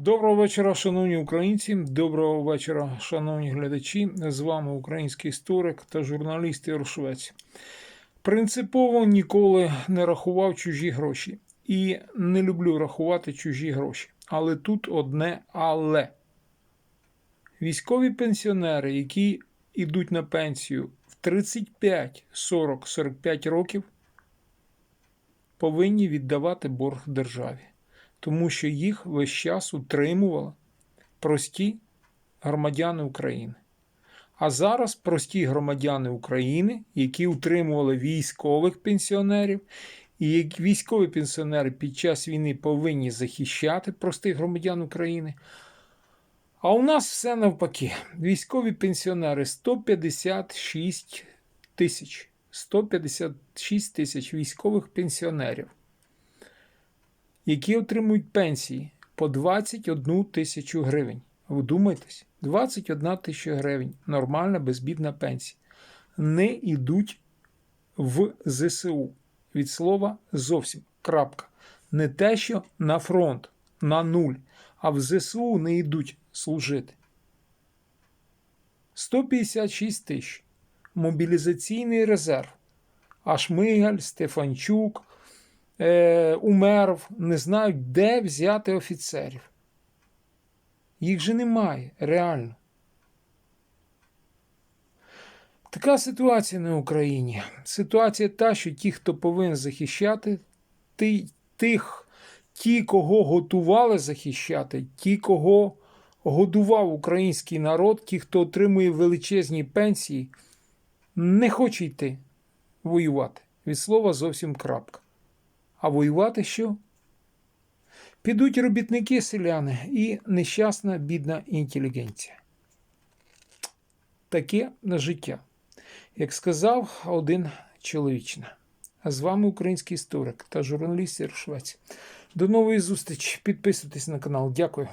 Доброго вечора, шановні українці. Доброго вечора, шановні глядачі. З вами український історик та журналіст Ігор Швець. Принципово ніколи не рахував чужі гроші і не люблю рахувати чужі гроші. Але тут одне але. Військові пенсіонери, які йдуть на пенсію в 35, 40, 45 років, повинні віддавати борг державі тому що їх весь час утримували прості громадяни України. А зараз прості громадяни України, які утримували військових пенсіонерів, і як військові пенсіонери під час війни повинні захищати простих громадян України. А у нас все навпаки. Військові пенсіонери 156 тисяч. 156 тисяч військових пенсіонерів які отримують пенсії по 21 тисячу гривень. Вдумайтесь, 21 тисяча гривень нормальна безбідна пенсія. Не йдуть в ЗСУ. Від слова зовсім. крапка. Не те, що на фронт, на нуль, а в ЗСУ не йдуть служити. 156 тисяч. Мобілізаційний резерв. А Шмигаль, Стефанчук, е, Умеров не знають, де взяти офіцерів. Їх же немає реально. Така ситуація на Україні. Ситуація та, що ті, хто повинен захищати, тих, ті, кого готували захищати, ті, кого годував український народ, ті, хто отримує величезні пенсії, не хоче йти воювати. Від слова зовсім крапка. А воювати що? Підуть робітники селяни і нещасна бідна інтелігенція. Таке на життя, як сказав один чоловічна. А з вами український історик та журналіст Сір Швець. До нової зустрічі. Підписуйтесь на канал. Дякую.